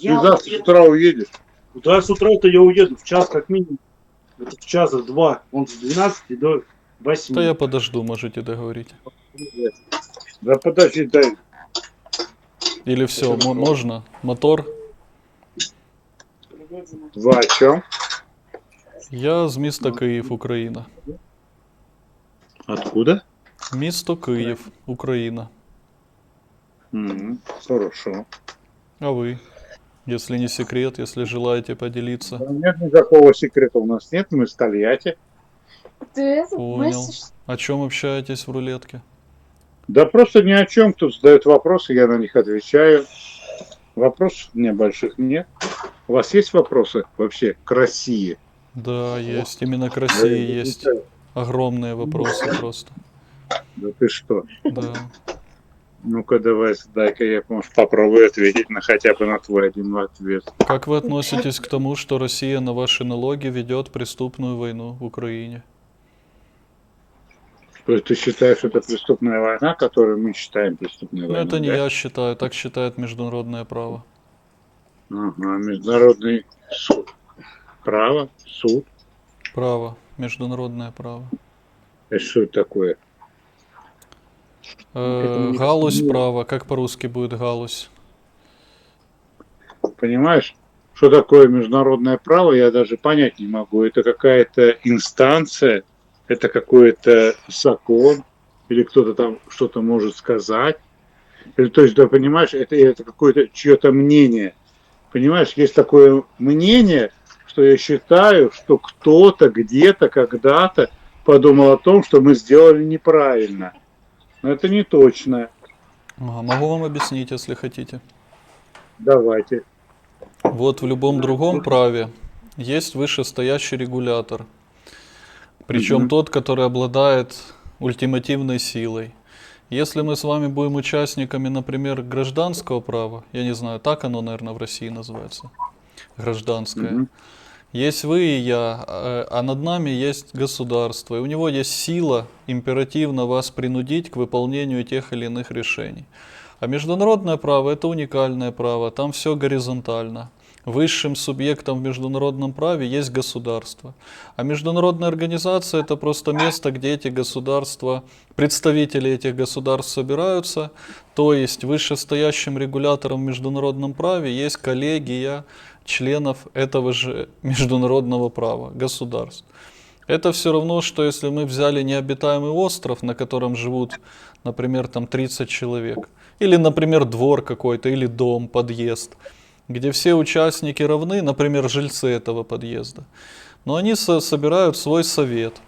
Ты завтра с утра уедешь. Да, с утра-то я уеду в час как минимум. Это в час, в два. Он с 12 до 8. Да я подожду, можете договорить. Да подожди, дай. Или все, можно? Мотор? Два о чем? Я з міста Київ, Україна. Откуда? Місто Київ, Україна. М, Хорошо. А вы? если не секрет, если желаете поделиться. Да Нет никакого секрета у нас нет, мы с Тольятти. Понял. О чем общаетесь в рулетке? Да просто ни о чем. Тут задают вопросы, я на них отвечаю. Вопросов у меня больших нет. У вас есть вопросы вообще к России? Да, есть. Именно к России есть огромные вопросы просто. Да ты что? Да. Ну-ка давай, дай-ка я, может, попробую ответить на хотя бы на твой один ответ. Как вы относитесь к тому, что Россия на ваши налоги ведет преступную войну в Украине? То есть ты считаешь, это преступная война, которую мы считаем преступной Ну, войной? это не да? я считаю, так считает международное право. Ага, международный суд. Право, суд. Право, международное право. Это что такое? Э, не галузь посмотрел. права, как по-русски будет галузь? Понимаешь, что такое международное право, я даже понять не могу. Это какая-то инстанция, это какой-то закон, или кто-то там что-то может сказать. Или, то есть, да, понимаешь, это, это какое-то чье-то мнение. Понимаешь, есть такое мнение, что я считаю, что кто-то где-то когда-то подумал о том, что мы сделали неправильно. Но это не точно. Ага, могу вам объяснить, если хотите. Давайте. Вот в любом другом праве есть вышестоящий регулятор. Причем Мгм. тот, который обладает ультимативной силой. Если мы с вами будем участниками, например, гражданского права, я не знаю, так оно, наверное, в России называется, гражданское. Мгм. Есть вы и я, э, а над нами есть государство, и у него есть сила императивно вас принудить к выполнению тех или иных решений. А международное право это уникальное право, там все горизонтально. Высшим субъектом в международном праве есть государство. А международная организация это просто место, где эти государства, представители этих государств собираются. То есть вышестоящим регулятором в международном праве есть коллегия членов этого же международного права, государств. Это все равно, что если мы взяли необитаемый остров, на котором живут, например, там 30 человек, или, например, двор какой-то, или дом, подъезд, где все участники равны, например, жильцы этого подъезда, но они со- собирают свой совет.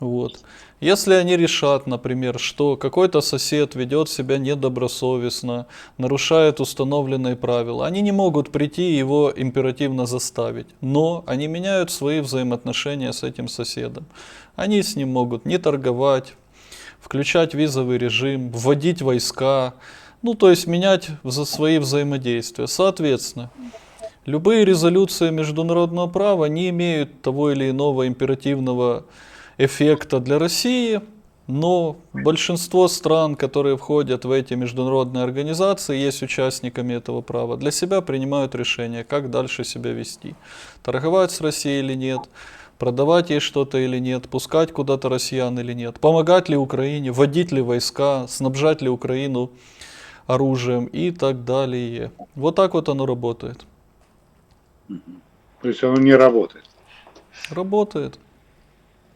Вот. Если они решат, например, что какой-то сосед ведет себя недобросовестно, нарушает установленные правила, они не могут прийти и его императивно заставить, но они меняют свои взаимоотношения с этим соседом. Они с ним могут не торговать, включать визовый режим, вводить войска, ну то есть менять за свои взаимодействия. Соответственно, любые резолюции международного права не имеют того или иного императивного эффекта для России, но большинство стран, которые входят в эти международные организации, есть участниками этого права, для себя принимают решение, как дальше себя вести. Торговать с Россией или нет, продавать ей что-то или нет, пускать куда-то россиян или нет, помогать ли Украине, вводить ли войска, снабжать ли Украину оружием и так далее. Вот так вот оно работает. То есть оно не работает. Работает.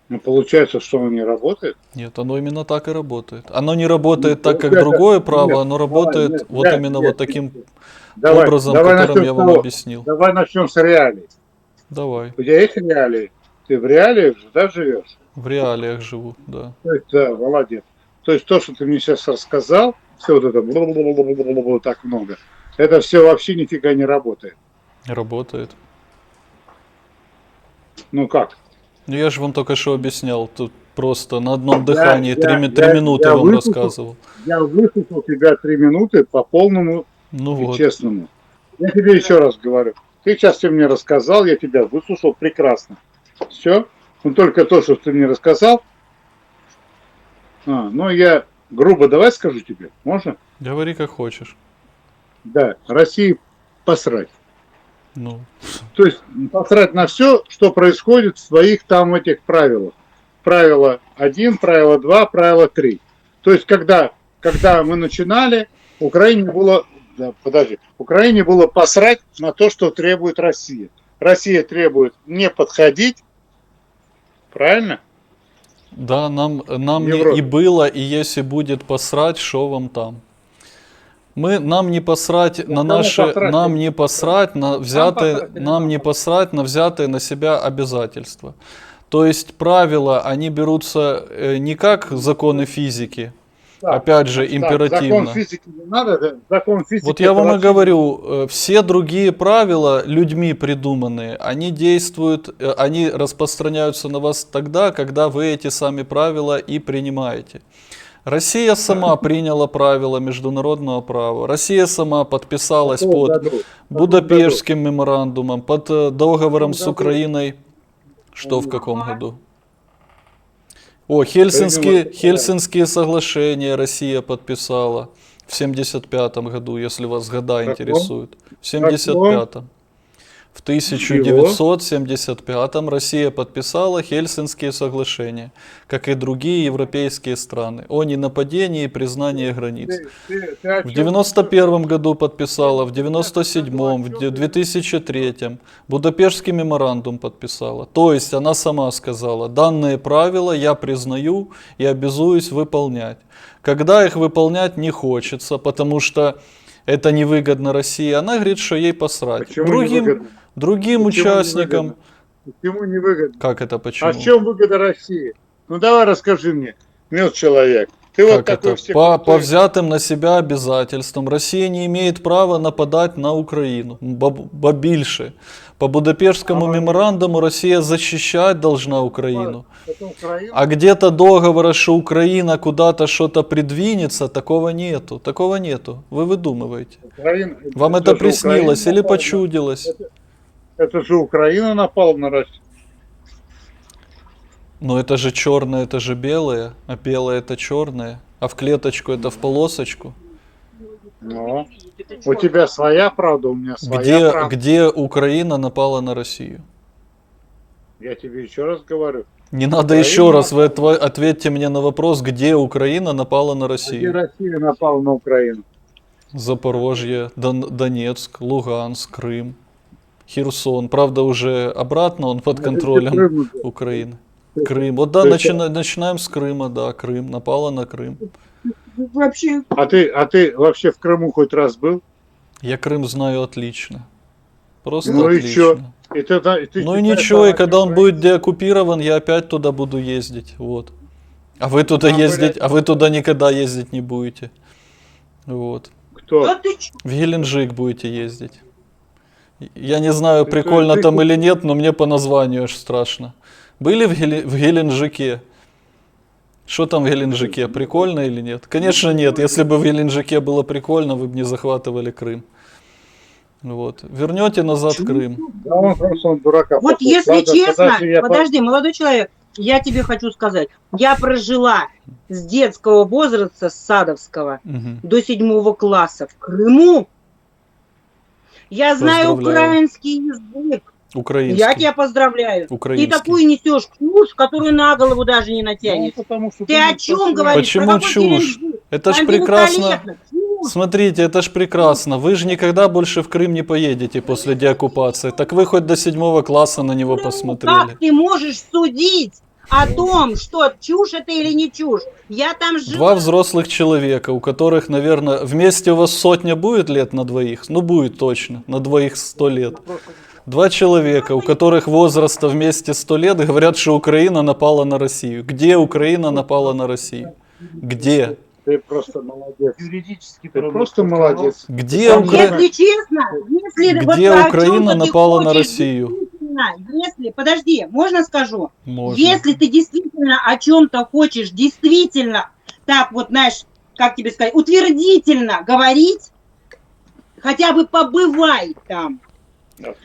Ну, получается, что оно не работает. Нет, оно именно так и работает. Оно не работает Ну, так, как это- другое право, нет, оно давай, работает нет, вот нет, именно нет, вот таким Давай, образом, давай которым я вам того. объяснил. Давай начнем с реалий. Давай. У тебя есть реалии? Ты в реалиях да, живешь? В реалиях живу, да. То есть, да, молодец. То есть то, что ты мне сейчас рассказал, все вот это так много, это все вообще нифига не работает. Работает. Ну как? Ну я же вам только что объяснял, тут просто на одном дыхании три, минуты я вам выслушал. рассказывал. Я выслушал тебя три минуты по полному Ну и вот. честному. Я тебе еще раз говорю. Ты сейчас все мне рассказал, я тебя выслушал прекрасно. Все? Ну только то, что ты мне рассказал. А, ну я грубо давай скажу тебе, можно? Говори как хочешь. Да, России посрать. Ну, То есть посрать на все, что происходит в своих там этих правилах. Правило 1, правило 2, правило 3. То есть когда, когда мы начинали, Украине было, да, подожди, Украине было посрать на то, что требует Россия. Россия требует не подходить, правильно? да, нам, нам Европе. и было, и если будет посрать, что вам там? Мы, нам не посрать на наши, нам не посрать на взятые, нам не посрать на взятые на себя обязательства. То есть правила, они берутся э, не как законы физики, Да. опять же, императивно. закон физики не надо, да? закон физики. Вот я вам и говорю, э, все другие правила, людьми придуманные, они действуют, э, они распространяются на вас тогда, когда вы эти сами правила и принимаете. Россия сама приняла правила международного права. Россия сама подписалась под Будапештским меморандумом, под э, договором с? Украиной. Что в каком году? О, Хельсинские, Хельсинские соглашения Россия подписала в 75 году, если вас года интересуют. В 75 В 1975 Россия подписала Хельсинские соглашения, как и другие европейские страны, о ненападении и признании границ. В чем? 91 году подписала, в 97 в 2003 Будапештский меморандум подписала. То есть она сама сказала, данные правила я признаю и обязуюсь выполнять. Когда их выполнять не хочется, потому что это невыгодно России, она говорит, что ей посрать. Почему другим невыгодно? Другим Почему участникам... невыгодно? Почему не выгодно? Как это почему? А в чем выгода России? Ну давай расскажи мне, мил человек. Ты вот Как такой это? По, по взятым на себя обязательствам Россия не имеет права нападать на Украину. Баб- Бабильше. По Будапештскому А, меморандуму Россия защищать должна Украину. Это? А где-то договора, что Украина куда-то что-то придвинется, такого нету. Такого нету. Вы выдумываете. Украина- Вам это же приснилось Украина или почудилось? Это же Украина напала на Россию. Но это же черное, это же белое, а белое это черное. А в клеточку это в полосочку. Ну, у тебя своя правда, у меня своя Где, правда. где Украина напала на Россию? Я тебе еще раз говорю. Не надо Украина еще раз, вы ответьте мне на вопрос, где Украина напала на Где Россию. Россия напала на Украину? Запорожье, Дон- Донецк, Луганск, Крым, Херсон. Правда, уже обратно он под Ну, контролем. Украины. Крым. Вот да, начина- начинаем с Крыма, да, Крым. Напала на Крым. Вообще, А ты, а ты вообще в Крыму хоть раз был? Я Крым знаю отлично. Просто Ну и отлично. чё? И ты, да- и ты Ну и ничего, и когда он будет деоккупирован, я опять туда буду ездить. Вот. А вы туда А, ездить, блядь. а вы туда никогда ездить не будете. Вот. Кто? В Геленджик будете ездить. Я не знаю, прикольно там или нет, но мне по названию аж страшно. Были в, Геле- в Геленджике? Что там в Геленджике? Прикольно или нет? Конечно нет. Если бы в Геленджике было прикольно, вы бы не захватывали Крым. Вот. Вернете назад Крым. Да он просто он дурака. Вот похож. если Ладно, честно, подожди, я молодой человек, я тебе хочу сказать, я прожила с детского возраста, с садовского, Мгм. до седьмого класса в Крыму. Я знаю украинский язык. Украинский. Я тебя поздравляю. Украинский. Ты такую несешь чушь, которую на голову даже не Ну, натянешь. потому что Ты о чем говоришь? Почему чушь? Это ж прекрасно. Смотрите, это ж прекрасно. Вы же никогда больше в Крым не поедете после деоккупации. Так вы хоть до седьмого класса на него посмотрели. Как ты можешь судить о том, что чушь это или не чушь? Я там жила. Два взрослых человека, у которых, наверное, вместе у вас сотня будет лет на двоих? Ну, будет точно. На двоих сто лет. Два человека, у которых возраста вместе сто лет, говорят, что Украина напала на Россию. Где Украина напала на Россию? Где? Ты просто молодец. Юридически Ты просто молодец. Где Украина? Если честно, если вот Где чём-то Украина напала на Россию? Действительно, Если, подожди, можно скажу? Можно. Если ты действительно о чем-то хочешь действительно, так вот, знаешь, как тебе сказать, утвердительно говорить, хотя бы побывай там.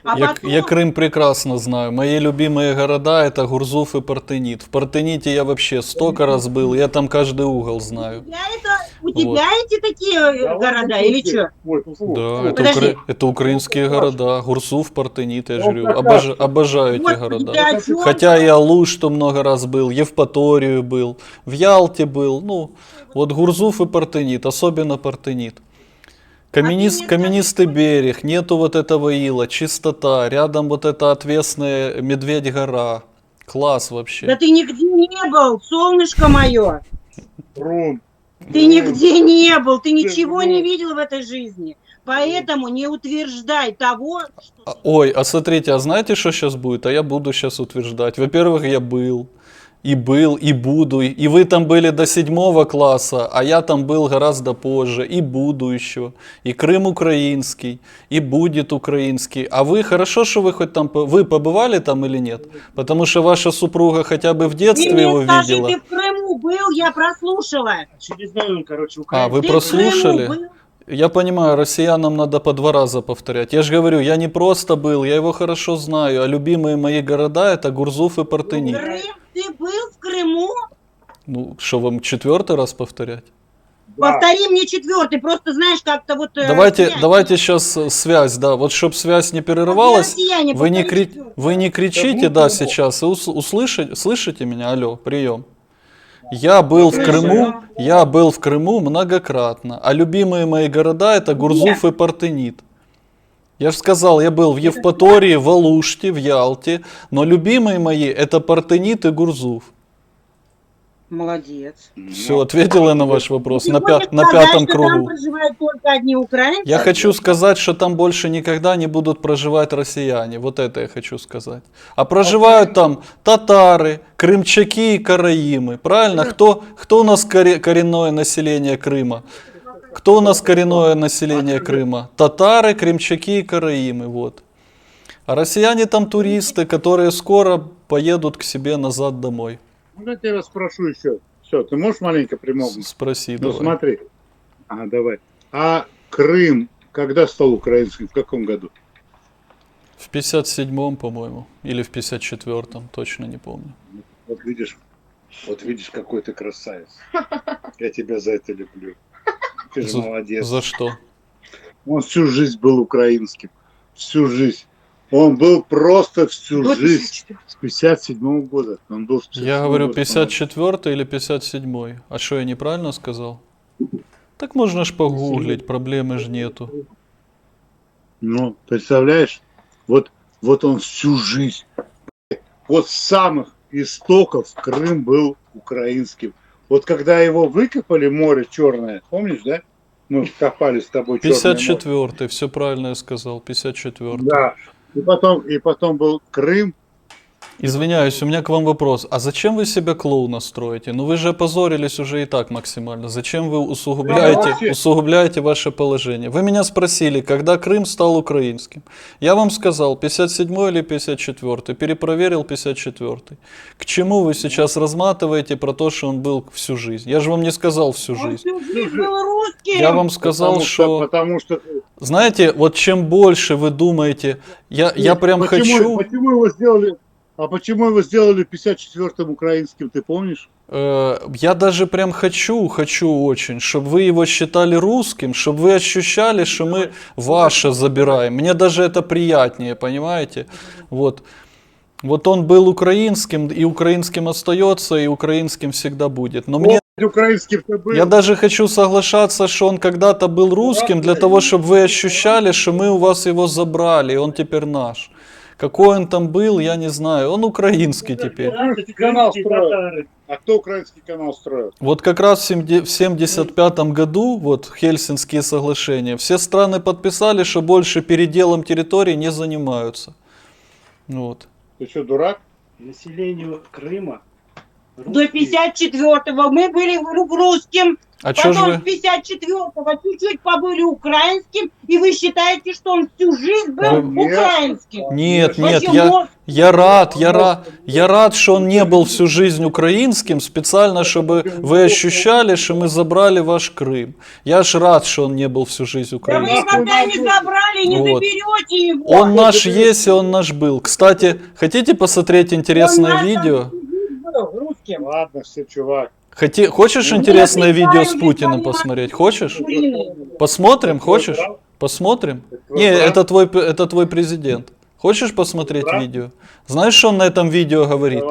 А Я, потом- я Крым прекрасно знаю. Мои любимые города это Гурзуф и Партенит. В Партените я вообще столько раз был, я там каждый угол знаю. Я это, у тебя эти такие э, города или что? Ой, фу. Да, это, Подожди. укра- это украинские города. Гурсуф, Партенит, я же Ну, говорю. как Обожа- так? обожаю эти Вот у города. тебя о чём? Хотя и Алуш, что много раз был, Евпаторию был, в Ялте был. Ну, вот Гурзуф и Партенит, особенно Партенит. Каменист, А каменистый берег, нету вот этого ила, чистота, рядом вот эта отвесная Медведь гора. Класс вообще. Да ты нигде не был, солнышко мое. Рун. Ты нигде не был, ты ничего Ты не видел в этой жизни. Поэтому не утверждай того, что... А, Ой, а смотрите, а знаете, что сейчас будет? А я буду сейчас утверждать. Во-первых, я был, и был, и буду. И и вы там были до седьмого класса, а я там был гораздо позже, и буду еще. И Крым украинский, и будет украинский. А вы, хорошо, что вы хоть там, по- вы побывали там или нет? Потому что ваша супруга хотя бы в Ты детстве мне его скажи, видела. ты в Крыму был, я прослушала. Через знаю, короче, А, украинский. вы Ты в прослушали? Крыму был? Я понимаю, россиянам надо по два раза повторять. Я же говорю, я не просто был, я его хорошо знаю. А любимые мои города это Гурзуф и Партенит. Крым, ты был в Крыму? Ну, что вам четвертый раз повторять? Да. Повтори мне четвертый, просто знаешь, как-то вот... э, давайте, связь. давайте сейчас связь, да. Вот чтобы связь не перерывалась, россияне, вы не, кри- вы не кричите, да, сейчас. И ус- услышите, слышите меня? Алло, прием. Я был в. Крыму, я был в Крыму многократно, а любимые мои города это Гурзуф и Партенит. Я же сказал, я был в Евпатории, в Алуште, в Ялте, но любимые мои это Партенит и Гурзуф. Молодец. Все, ответил я на ваш вопрос на, хочешь пя- на сказать, пятом Там кругу. проживают только одни украинцы? Я хочу сказать, что там больше никогда не будут проживать россияне. Вот это я хочу сказать. А проживают там татары, крымчаки и караимы. Правильно? Кто, кто у нас коре- коренное население Крыма? Кто у нас коренное население Крыма? Татары, крымчаки и караимы. Вот. А россияне там туристы, которые скоро поедут к себе назад домой. Ну, я тебя спрошу еще. Все, ты можешь маленько примолвить? Спроси, Ну, давай. смотри. А, давай. А Крым когда стал украинским? В каком году? В 57-м, по-моему, или в 54-м, точно не помню. Вот видишь, вот видишь, какой ты красавец. Я тебя за это люблю. Ты же За- молодец. За что? Он всю жизнь был украинским. Всю жизнь. Он был просто всю До жизнь. С 57 года. Он был с 57 Я говорю года. 54 или 57. А что, я неправильно сказал? Так можно ж погуглить, проблемы ж нету. Ну, представляешь, вот, вот он всю жизнь, вот с самых истоков Крым был украинским. Вот когда его выкопали, море черное, помнишь, да? Мы копали с тобой Чёрное море. 54 все правильно я сказал, 54 Да. И потом, и потом был Крым. Извиняюсь, у меня к вам вопрос. А зачем вы себя клоуна строите? Ну вы же опозорились уже и так максимально. Зачем вы усугубляете, Да, усугубляете ваше положение? Вы меня спросили, когда Крым стал украинским. Я вам сказал, 57 или 54 перепроверил 54 К чему вы сейчас разматываете про то, что он был всю жизнь? Я же вам не сказал всю Он жизнь. всю жизнь был русским. Я вам сказал, потому что... Потому что... Знаете, вот чем больше вы думаете, я, я Нет, прям почему, хочу... Почему его сделали... А почему его сделали 54-м украинским, ты помнишь? Э, Я даже прям хочу, хочу очень, чтобы вы его считали русским, чтобы вы ощущали, что мы ваше забираем. Мне даже это приятнее, понимаете? Вот. Вот он был украинским, и украинским остается, и украинским всегда будет. Но мне, был. я даже хочу соглашаться, что он когда-то был русским, для того, чтобы вы ощущали, что мы у вас его забрали, и он теперь наш. Какой он там был, я не знаю. Он украинский теперь. Украинский канал строил. А кто украинский канал строил? Вот как раз в 70 в 75 году, вот Хельсинские соглашения, все страны подписали, что больше переделом территории не занимаются. Вот. Ты что, дурак? Населению Крыма. До русские- 54-го мы были ру- русским, А потом вы... с 54-го чуть-чуть побыли украинским, и вы считаете, что он всю жизнь был Нет. украинским? Нет, нет, Почему? я, я рад, я рад, я рад, что он не был всю жизнь украинским, специально, чтобы вы ощущали, что мы забрали ваш Крым. Я ж рад, что он не был всю жизнь Да вы украинским. никогда не забрали, не Вот. заберете его. Он наш есть, и он наш был. Кстати, хотите посмотреть интересное Он видео? был русским. Ладно, все, чувак. Хоти... Хочешь Ну, интересное видео с Путиным посмотреть? Хочешь? Посмотрим, хочешь? Посмотрим? Не, это твой, это твой президент. Хочешь посмотреть видео? Знаешь, что он на этом видео говорит?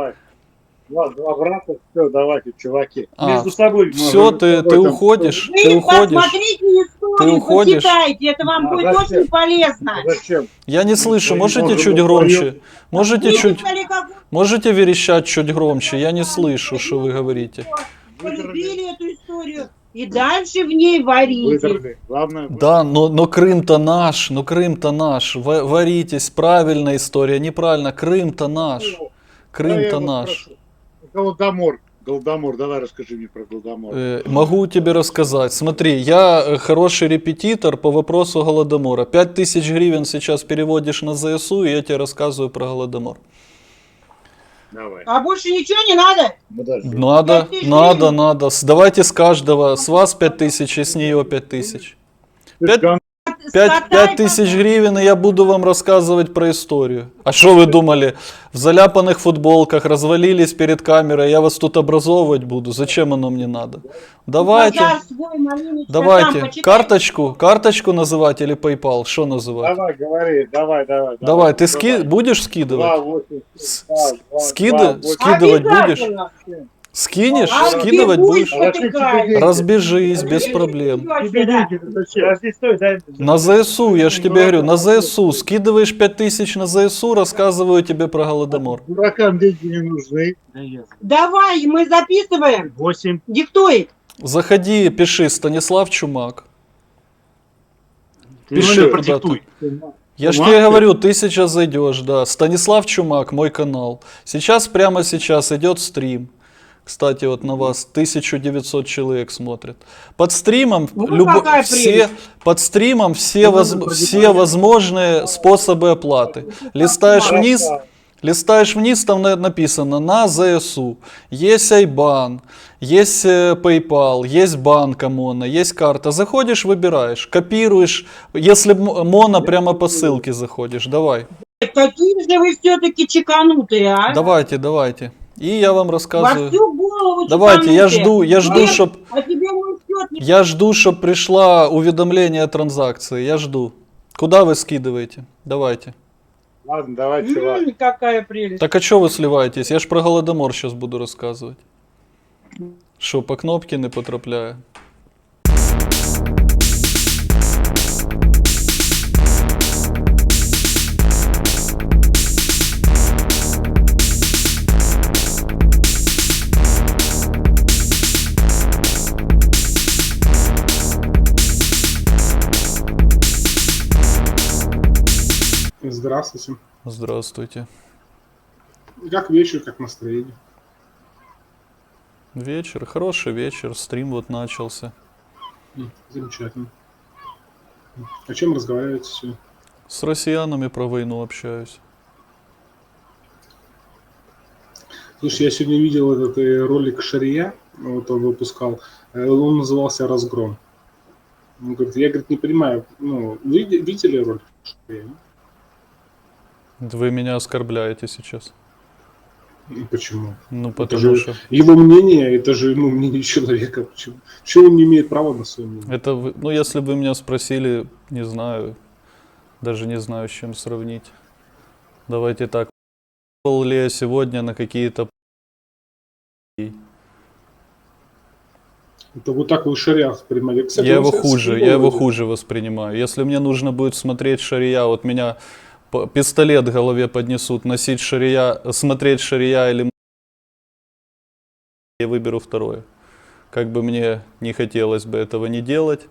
Два, два брата, все, давайте, чуваки. А, Между собой. все, мы ты, ты уходишь, Вы ты уходишь. посмотрите историю, Ты уходишь. почитайте, это вам А будет зачем? очень полезно. А Зачем? Я не слышу, мы можете можем чуть громче? Можете чуть, Видели, как можете верещать чуть громче? Я не слышу, что вы говорите. полюбили эту историю и дальше в ней варите. Главное, вы- Да, но, но Крым-то наш, но Крым-то наш. Ва- Варитесь, правильная история, неправильно. Крым-то наш. Я Крым-то наш. прошу. Голодомор. Голодомор, давай расскажи мне про Голодомор. Э, Могу тебе рассказать. Смотри, я э, хороший репетитор по вопросу Голодомора. 5000 гривен сейчас переводишь на ЗСУ, и я тебе рассказываю про Голодомор. Давай. А больше ничего не надо? Подожди. Надо, 5000 надо, гривен? надо. Давайте с каждого, с вас 5000 и с нее 5000. Ты пять- ган- Пять, Скатай пять тысяч гривен, и я буду вам рассказывать про историю. А что вы думали? В заляпанных футболках развалились перед камерой, я вас тут образовывать буду. Зачем оно мне надо? Давайте, давайте. Карточку, карточку называть или PayPal? Что называть? Давай, говори, давай, давай. Давай, ты давай. ски... будешь скидывать? восемь, С- два, с- два, скида- два, восемь. скидывать будешь? Скинешь? А Скидывать будешь? Разбежись, без проблем. На ЗСУ, я же тебе говорю, на ЗСУ. Скидываешь 5000 на ЗСУ, рассказываю тебе про Голодомор. Дуракам деньги не нужны. Давай, мы записываем. Восемь. Диктуй. Заходи, пиши Станислав Чумак. Ты Пиши продиктуй. Я ж тебе говорю, ты сейчас зайдешь, да. Станислав Чумак, мой канал. Сейчас, прямо сейчас идет стрим. Кстати, вот на вас 1900 человек смотрит. Под стримом, Ну, любо- все, под стримом все, воз- все возможные способы оплаты. Листаешь вниз, листаешь вниз, там на- написано на ЗСУ. Есть Айбан, есть э, PayPal, есть банк ОМОНа, есть карта. Заходишь, выбираешь, копируешь. Если Мона, прямо по ссылке заходишь. Давай. Какие же вы все-таки чеканутые, а? Давайте, давайте. И я вам Во рассказываю. всю голову Давайте, я жду, я жду, Нет, чтоб, А я жду, чтоб пришла уведомление о транзакции. Я жду. Куда вы скидываете? Давайте. Ладно, давай, чувак. М, какая прелесть. Так а что вы сливаетесь? Я ж про Голодомор сейчас буду рассказывать. Що, по кнопке не потрапляє? Здравствуйте. Здравствуйте. Как вечер, как настроение? Вечер, хороший вечер, стрим вот начался. Замечательно. О чем разговариваете сегодня? С россиянами про войну общаюсь. Слушай, я сегодня видел этот э, ролик Шария, вот он выпускал, э, он назывался «Разгром». Он говорит, я, говорит, не понимаю, ну, видели ролик Шария? Вы меня оскорбляете сейчас. Почему? Ну, Это потому же что... его мнение, это же ну, мнение человека. Почему? Почему он не имеет права на свое мнение? Это вы... Ну, если бы вы меня спросили, не знаю, даже не знаю, с чем сравнить. Давайте так. Был ли я сегодня на какие-то... Это вот так вы Шария воспринимали. Кстати, Я его хуже, я его хуже воспринимаю. Если мне нужно будет смотреть шария, вот меня пистолет в голове поднесут, носить шария, смотреть шария или я выберу второе. Как бы мне не хотелось бы этого не делать.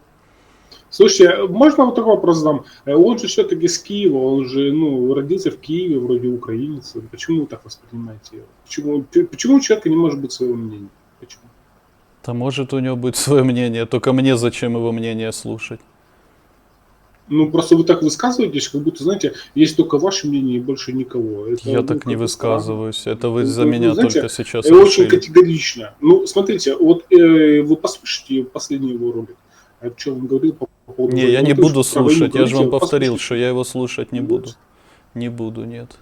Слушайте, а можно вот такой вопрос задам? Э, Он же все-таки с Киева, он же, ну, родился в Киеве, вроде украинец. Почему вы так воспринимаете его? Почему, почему у человека не может быть своего мнения? Почему? Да может у него быть свое мнение, только мне зачем его мнение слушать? Ну, просто вы так высказываетесь, как будто, знаете, есть только ваше мнение и больше никого. Это, я ну, так не странно. высказываюсь. Это вы Ну, за меня знаете, только сейчас Э, Очень категорично. Ну, смотрите, вот э, вы послушайте последний его ролик. А что он говорил по поводу... Не, я не буду слушать, я же вам повторил, что я его слушать не буду. Не буду, нет.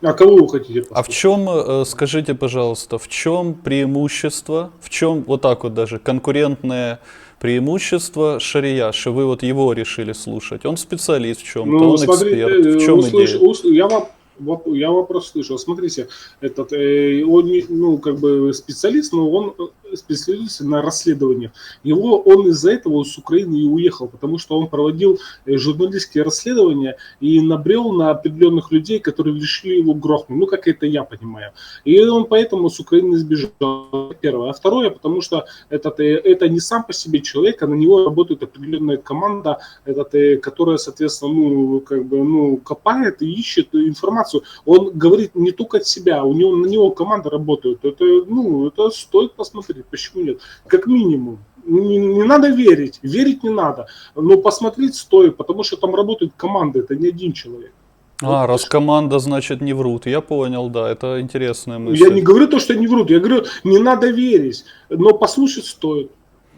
А кого вы хотите А в послушать? чем, э, скажите, пожалуйста, в чем преимущество, в чем вот так вот даже конкурентное преимущество Шария, что вы вот его решили слушать? Он специалист в чем-то, Ну, он смотрите, эксперт. В э, чем услыш- идея? ус- я, вам, я вопрос слышал. Смотрите, этот, э, он, ну, как бы специалист, но он специалист на расследованиях. Его, он из-за этого с Украины и уехал, потому что он проводил э, журналистские расследования и набрел на определенных людей, которые решили его грохнуть. Ну, как это я понимаю. И он поэтому с Украины сбежал. Первое. А второе, потому что этот, э, это не сам по себе человек, а на него работает определенная команда, этот, э, которая, соответственно, ну, как бы, ну, копает и ищет информацию. Он говорит не только от себя, у него, на него команда работает. Это, ну, это стоит посмотреть, почему нет? Как минимум. Не, не надо верить, верить не надо, но посмотреть стоит, потому что там работает команда, это не один человек. А, раз команда, значит, не врут. Я понял, да, это интересная мысль. Я не говорю то, что они врут, я говорю, не надо верить, но послушать стоит.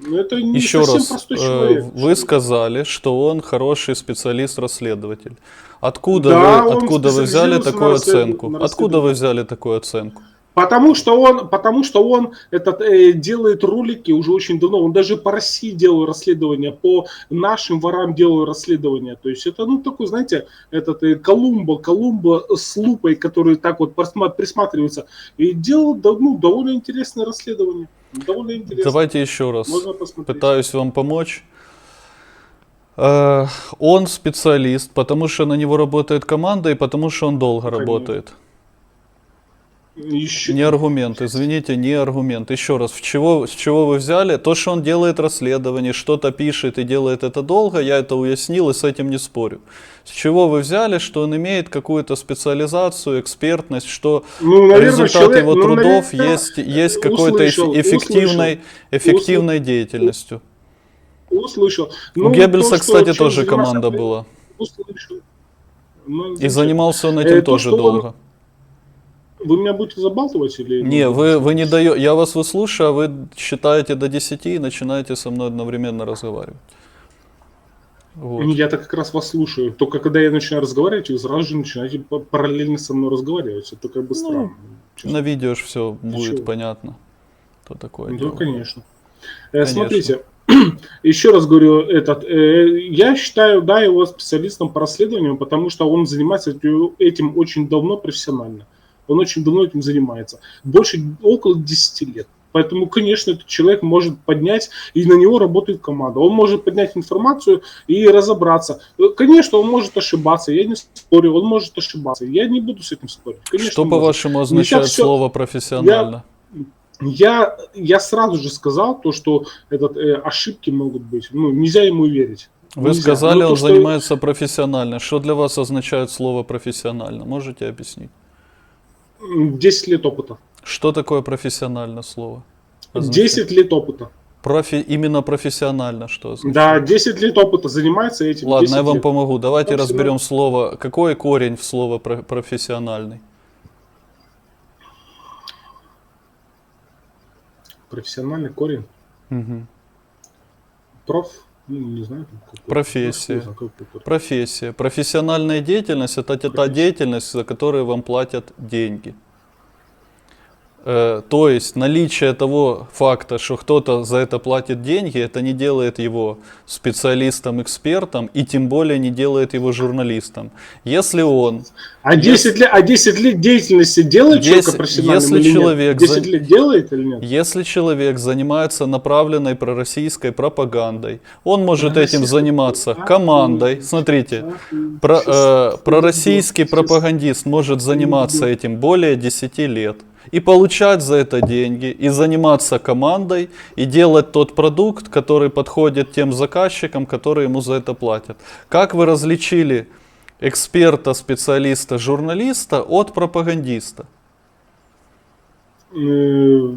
Но это не Еще совсем раз, простой э, человек. вы сказали, что он хороший специалист-расследователь. Откуда, Да, вы, откуда вы взяли такую оценку? Откуда вы взяли такую оценку? Потому что он, потому что он этот, э, делает ролики уже очень давно. Он даже по России делал расследования, по нашим ворам делал расследования. То есть это, ну, такой, знаете, этот э, Колумбо, Колумбо с лупой, который так вот присма- присматривается. И делал ну, довольно интересное расследование. Довольно интересно. Давайте еще раз. Можно посмотреть. Пытаюсь вам помочь. Э, Он специалист, потому что на него работает команда и потому что он долго Конечно. работает. Еще... Не аргумент, извините, не аргумент. Еще раз, в чего, с чего вы взяли? То, что он делает расследование, что-то пишет и делает это долго, я это уяснил и с этим не спорю. С чего вы взяли, что он имеет какую-то специализацию, экспертность, что Ну, наверное, результат человек, его ну, трудов наверное, есть, есть какой-то эф- услышал, эффективной, услышал. эффективной деятельностью. Услышал. У Ну, Геббельса, то, кстати, тоже команда была. Услышал. Ну, И занимался он этим Э, то, тоже он- долго. Вы меня будете забалтывать или... Не, вы, вы не даете, я вас выслушаю, а вы считаете до 10 и начинаете со мной одновременно разговаривать. Вот. Я так как раз вас слушаю. Только когда я начинаю разговаривать, вы сразу же начинаете па- параллельно со мной разговаривать. Это как бы странно. честно. На видео ж все будет чего? понятно. Что такое Ну, дело. конечно. Э, Конечно. Смотрите, еще раз говорю, этот, э, я считаю, да, его специалистом по расследованию, потому что он занимается этим- этим очень давно профессионально. Он очень давно этим занимается. Больше около 10 лет. Поэтому, конечно, этот человек может поднять, и на него работает команда. Он может поднять информацию и разобраться. Конечно, он может ошибаться, я не спорю, он может ошибаться. Я не буду с этим спорить. Конечно, Что, по-вашему, означает всё- слово профессионально? Я, я сразу же сказал то, что этот, э, ошибки могут быть. Ну, нельзя ему верить. Вы Нельзя. сказали, Ну, он что- занимается профессионально. Что для вас означает слово профессионально? Можете объяснить? М, 10 лет опыта. Что такое профессионально слово? Означает? 10 лет опыта. Профи... Именно профессионально что означает? Да, 10 лет опыта занимается этим. Ладно, 10 я вам лет. помогу. Давайте Профессионально. разберем слово. Какой корень в слово про- профессиональный? Профессиональный корень. Мгм. Проф. Ну, не знаю. какой- Профессия. какой-то. Профессия. Профессиональная деятельность это та- та Профессия. деятельность, за которую вам платят деньги. Э, то есть наличие того факта, что кто-то за это платит деньги, это не делает его специалистом, экспертом и тем более не делает его журналистом. Если он, А 10, лет, а 10 лет деятельности делает Если- человека профессиональным если или нет? человек 10 за- лет делает или нет? если человек занимается направленной пророссийской пропагандой, он может этим заниматься командой. Смотрите, Про, э, пророссийский пропагандист может заниматься этим более 10 лет и получать за это деньги, и заниматься командой, и делать тот продукт, который подходит тем заказчикам, которые ему за это платят. Как вы различили эксперта, специалиста, журналиста от пропагандиста? Э,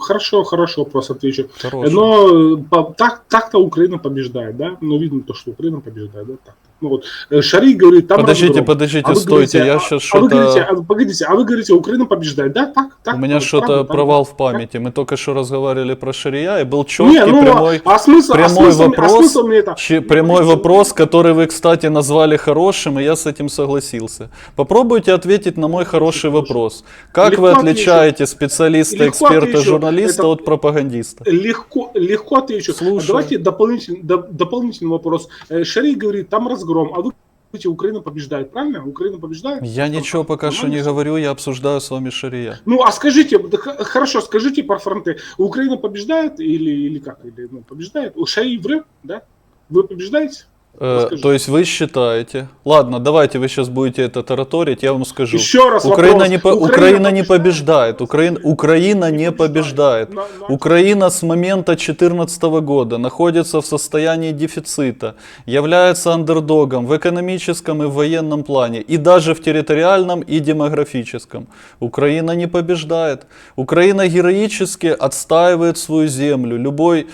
Хорошо, хорошо, вопрос отвечу. Хороший. Но э, так, так-то Украина побеждает, да? Ну, видно то, что Украина побеждает, да? Так. Ну вот, э, Шари говорит, там Подождите, разгром. подождите, А стойте, говорите, я а- сейчас а вы говорите, что-то... а, погодите, а вы говорите, Украина побеждает, да? Так, так. У меня правда, что-то провал в так. памяти. Мы только что разговаривали про Шария, и был четкий Не, ну, прямой, а смысл, а прямой смысл, вопрос, а смысл мне это? Чи- прямой вопрос, который вы, кстати, назвали хорошим, и я с этим согласился. Попробуйте ответить на мой хороший вопрос. Как Легко вы отвечу. отличаете специалиста, Легко эксперта, отвечу. журналиста Это- от пропагандиста? Легко, легко отвечу. Слушаю. Давайте дополнительный, до- дополнительный вопрос. Э, Шари говорит, там разгром, а вы говорите, Украина побеждает, правильно? Украина побеждает? Я ничего пока что не говорю, я обсуждаю с вами Шария. Ну, а скажите, да хорошо, скажите про фронты. Украина побеждает или, или как? Или, ну, побеждает? У Шари врет, да? Вы побеждаете? Э, Расскажи. то есть вы считаете... Ладно, давайте вы сейчас будете это тараторить, я вам скажу. Еще раз Украина вопрос. не, по- Украина Украина не побеждает? Украина, Украина не побеждает. На- на- Украина с момента 2014 года находится в состоянии дефицита, является андердогом в экономическом и в военном плане, и даже в территориальном и демографическом. Украина не побеждает. Украина героически отстаивает свою землю любой,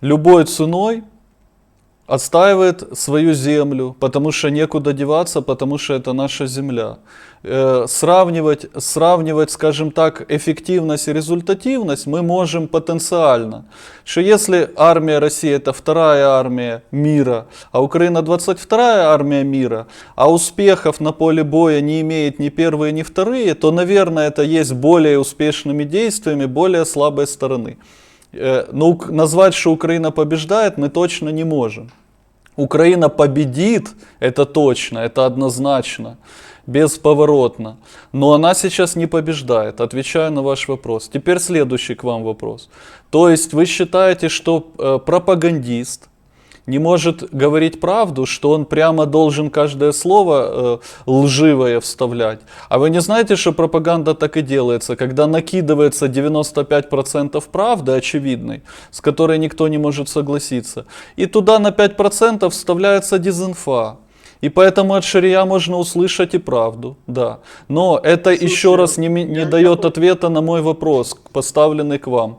любой ценой, отстаивает свою землю, потому что некуда деваться, потому что это наша земля. Э, сравнивать, сравнивать, скажем так, эффективность и результативность мы можем потенциально. Что если армия России это вторая армия мира, а Украина 22 армия мира, а успехов на поле боя не имеет ни первые, ни вторые, то, наверное, это есть более успешными действиями более слабой стороны. Э, Но ук- назвать, что Украина побеждает, мы точно не можем. Украина победит, это точно, это однозначно, бесповоротно. Но она сейчас не побеждает, отвечаю на ваш вопрос. Теперь следующий к вам вопрос. То есть вы считаете, что э, пропагандист не может говорить правду, что он прямо должен каждое слово э, лживое вставлять. А вы не знаете, что пропаганда так и делается, когда накидывается 95% правды очевидной, с которой никто не может согласиться, и туда на 5% вставляется дезинфа. И поэтому от Шария можно услышать и правду, да. Но это Слушай, еще раз не, не я- я дает пон- ответа на мой вопрос, поставленный к вам.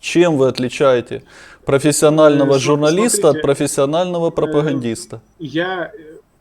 Чем вы отличаете профессионального Э, журналиста смотрите, от профессионального пропагандиста? Я,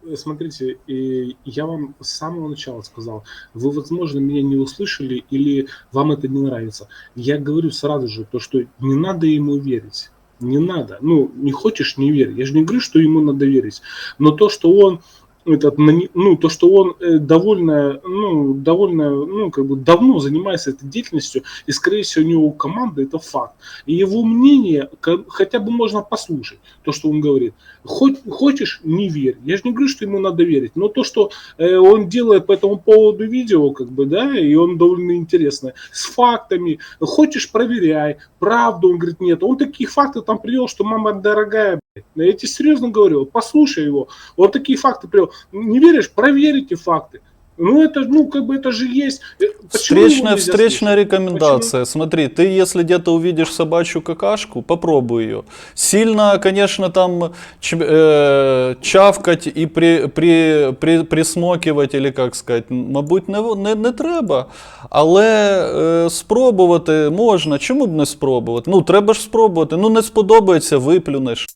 э, смотрите, э, я вам с самого начала сказал, вы, возможно, меня не услышали или вам это не нравится. Я говорю сразу же то, что не надо ему верить. Не надо. Ну, не хочешь, не верь. Я же не говорю, что ему надо верить. Но то, что он этот, ну, то, что он э, довольно, ну, довольно, ну, как бы давно занимается этой деятельностью, и, скорее всего, у него команда, это факт. И его мнение хотя бы можно послушать, то, что он говорит. Хоть, хочешь, не верь. Я же не говорю, что ему надо верить, но то, что э, он делает по этому поводу видео, как бы, да, и он довольно интересно, с фактами, хочешь, проверяй, правду, он говорит, нет, он такие факты там привел, что мама дорогая. Я тебе серьезно говорю, послушай его, он такие факты привел, не веришь, проверь эти факты. Ну, это, ну, как бы это же есть. Э, почему его Встречная, нельзя встречная слушать? рекомендация. Смотри, ты если где-то увидишь собачью какашку, попробуй ее. Сильно, конечно, там ч- э, чавкать и при, при, при, присмокивать, или як сказати, мабуть, не, не, не треба. Але е, спробувати можна. Чому б не спробувати? Ну, треба ж спробувати. Ну, не сподобається, виплюнеш.